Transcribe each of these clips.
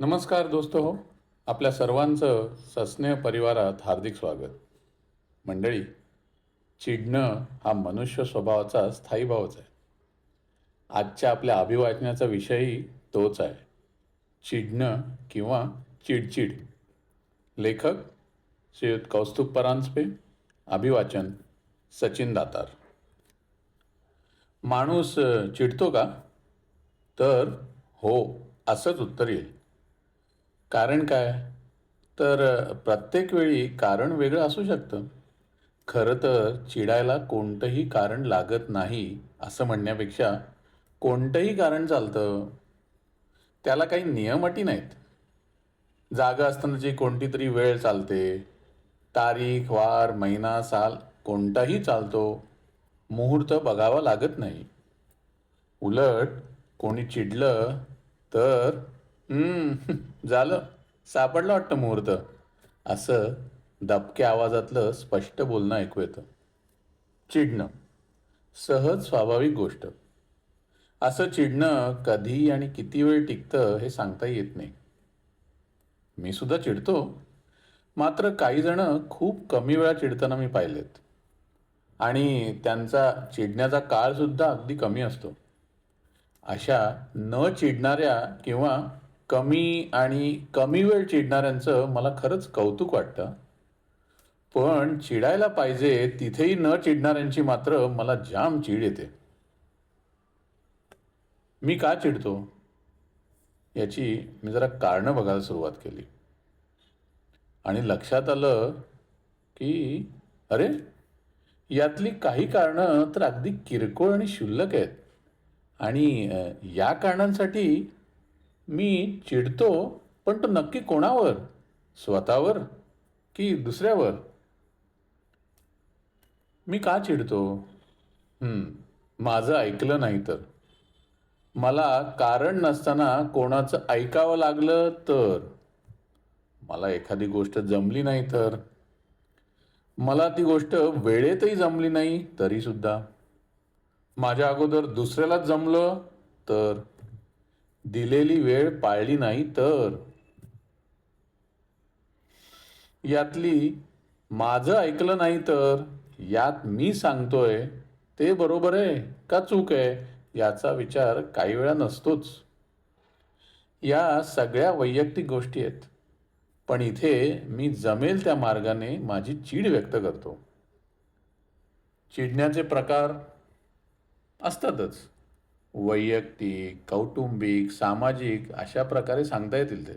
नमस्कार दोस्त हो आपल्या सर्वांचं सस्नेह परिवारात हार्दिक स्वागत. मंडळी चिडणं हा मनुष्य स्वभावाचा स्थायी भावच आहे. आजच्या आपल्या अभिवाचनाचा विषयही तोच आहे. चिडणं किंवा चिडचिड. लेखक श्रीयुत कौस्तुभ परांजपे अभिवाचन सचिन दातार. माणूस चिडतो का? तर हो असंच उत्तर येईल. कारण काय? तर प्रत्येक वेळी कारण वेगळं असू शकतं. खरं तर चिडायला कोणतंही कारण लागत नाही असं म्हणण्यापेक्षा कोणतंही कारण चालतं. त्याला काही नियम अटी नाहीत. जागा असतानाची कोणती तरी वेळ चालते. तारीख वार महिना साल कोणताही चालतो. मुहूर्त बघावा लागत नाही. उलट कोणी चिडलं तर "हम्म, झालं. सापडलं वाटतं मुहूर्त. असं दबक्या आवाजातलं स्पष्ट बोलणं ऐकू येतं. चिडणं. सहज स्वाभाविक गोष्ट. असं चिडणं कधी आणि किती वेळ टिकतं हे सांगता येत नाही. मी सुद्धा चिडतो. मात्र काही जण खूप कमी वेळा चिडताना मी पाहिलेत. आणि त्यांचा चिडण्याचा काळसुद्धा अगदी कमी असतो. अशा न चिडणाऱ्या किंवा कमी आणि कमी वेळ चिडणाऱ्यांचं मला खरंच कौतुक वाटतं. पण चिडायला पाहिजे तिथेही न चिडणाऱ्यांची मात्र मला जाम चीड येते. मी का चिडतो? याची मी जरा कारणं बघायला सुरुवात केली. आणि लक्षात आलं की अरे यातली काही कारणं तर अगदी किरकोळ आणि क्षुल्लक आहेत. आणि या कारणांसाठी मी चिडतो पण तो नक्की कोणावर? स्वतःवर की दुसऱ्यावर? मी का चिडतो? माझं ऐकलं नाही तर. मला कारण नसताना कोणाचं ऐकावं लागलं तर. मला एखादी गोष्ट जमली नाही तर. मला ती गोष्ट वेळेतही जमली नाही तरी सुद्धा माझ्या अगोदर दुसऱ्यालाच जमलं तर. दिलेली वेळ पाळली नाही तर? यातली माझं ऐकलं नाही तर? यात मी सांगतोय ते बरोबर आहे का चूक आहे? याचा विचार काही वेळा नसतोच. या सगळ्या वैयक्तिक गोष्टी आहेत. पण इथे मी जमेल त्या मार्गाने माझी चीड व्यक्त करतो. चिडण्याचे प्रकार असतातच. वैयक्तिक कौटुंबिक सामाजिक अशा प्रकारे सांगता येतील ते.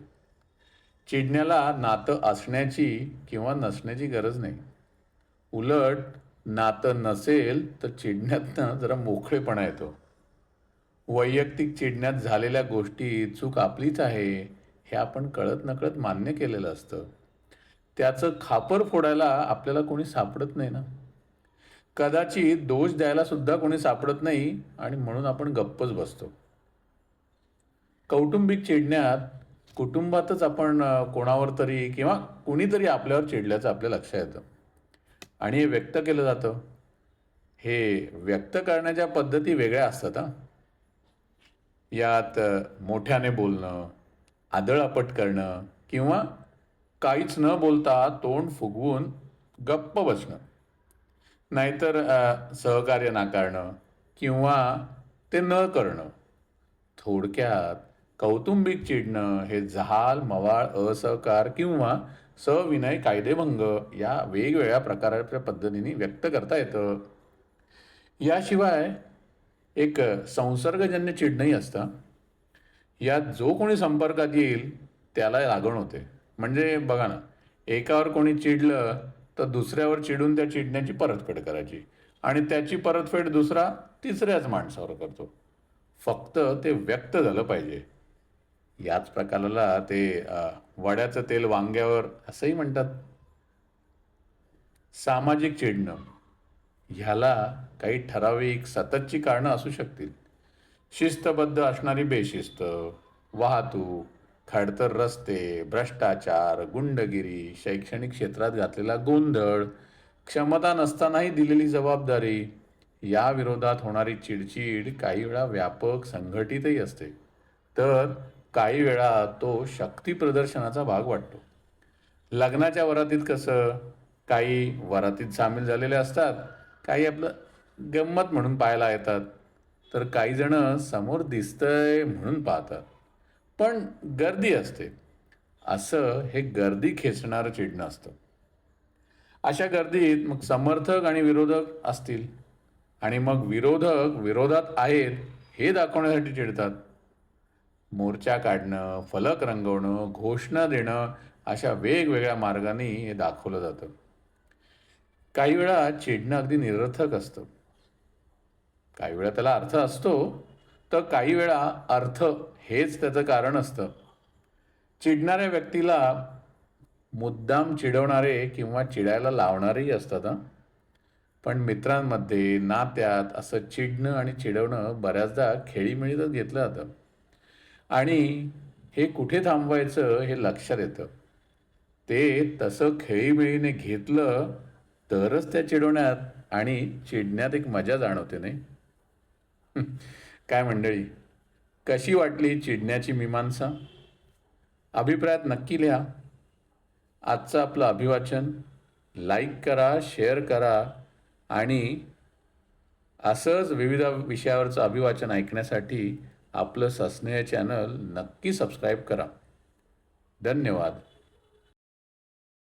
चिडण्याला नातं असण्याची किंवा नसण्याची गरज नाही. उलट नातं नसेल तर चिडण्यातनं जरा मोकळेपणा येतो. वैयक्तिक चिडण्यात झालेल्या गोष्टी चूक आपलीच आहे हे आपण कळत नकळत मान्य केलेलं असतं. त्याचं खापर फोडायला आपल्याला कोणी सापडत नाही ना. कदाचित दोष द्यायला सुद्धा कोणी सापडत नाही आणि म्हणून आपण गप्पच बसतो. कौटुंबिक चिडण्यात कुटुंबातच आपण कोणावर तरी किंवा कुणीतरी आपल्यावर चिडल्याचं आपल्या लक्षात येतं. आणि हे व्यक्त केलं जातं. हे व्यक्त करण्याच्या पद्धती वेगळ्या असतात हां. यात मोठ्याने बोलणं आदळापट करणं किंवा काहीच न बोलता तोंड फुगवून गप्प बसणं. नाहीतर सहकार्य नाकारणं किंवा ते न करणं. थोडक्यात कौटुंबिक चिडणं हे जहाल मवाळ असहकार किंवा सविनय कायदेभंग या वेगवेगळ्या प्रकारच्या पद्धतीने व्यक्त करता येतं. याशिवाय एक संसर्गजन्य चिडणंही असतं. यात जो कोणी संपर्कात येईल त्याला लागण होते. म्हणजे बघा ना एकावर कोणी चिडलं तर दुसऱ्यावर चिडून त्या चिडण्याची परतफेड करायची. आणि त्याची परतफेड दुसरा तिसऱ्याच माणसावर करतो. फक्त ते व्यक्त झालं पाहिजे. याच प्रकाराला ते वड्याचं तेल वांग्यावर असंही म्हणतात. सामाजिक चिडणं ह्याला काही ठराविक सततची कारणं असू शकतील. शिस्तबद्ध असणारी बेशिस्त वाहतूक खडतर रस्ते भ्रष्टाचार गुंडगिरी शैक्षणिक क्षेत्रात घातलेला गोंधळ क्षमता नसतानाही दिलेली जबाबदारी या विरोधात होणारी चिडचिड काही वेळा व्यापक संघटितही असते. तर काही वेळा तो शक्ती प्रदर्शनाचा भाग वाटतो. लग्नाच्या वरातीत कसं काही वरातीत सामील झालेले असतात काही आपलं गंमत म्हणून पाहायला येतात तर काही जण समोर दिसतंय म्हणून पाहतात. पण गर्दी असते. असं हे गर्दी खेचणारं चिडणं असतं. अशा गर्दीत मग समर्थक आणि विरोधक असतील. आणि मग विरोधक विरोधात आहेत हे दाखवण्यासाठी चिडतात. मोर्चा काढणं फलक रंगवणं घोषणा देणं अशा वेगवेगळ्या मार्गाने हे दाखवलं जातं. काही वेळा चिडणं अगदी निरर्थक असतं. काही वेळा त्याला अर्थ असतो तर काही वेळा अर्थ हेच त्याचं कारण असतं. चिडणाऱ्या व्यक्तीला मुद्दाम चिडवणारे किंवा चिडायला लावणारेही असतात हां. पण मित्रांमध्ये नात्यात असं चिडणं आणि चिडवणं बऱ्याचदा खेळीमेळीतच घेतलं जातं. आणि हे कुठे थांबवायचं हे लक्षात येतं. ते तसं खेळीमेळीने घेतलं तरच त्या चिडवण्यात आणि चिडण्यात एक मजा जाणवते नाही? काय मंडळी? कशी वाटली चिडण्याची मीमांसा? अभिप्रायात नक्की लिहा. आजचं आपलं अभिवाचन. लाईक करा शेअर करा आणि असंच विविध विषयावरचं अभिवाचन ऐकण्यासाठी आपलं सस्नेह चॅनल नक्की सबस्क्राईब करा. धन्यवाद.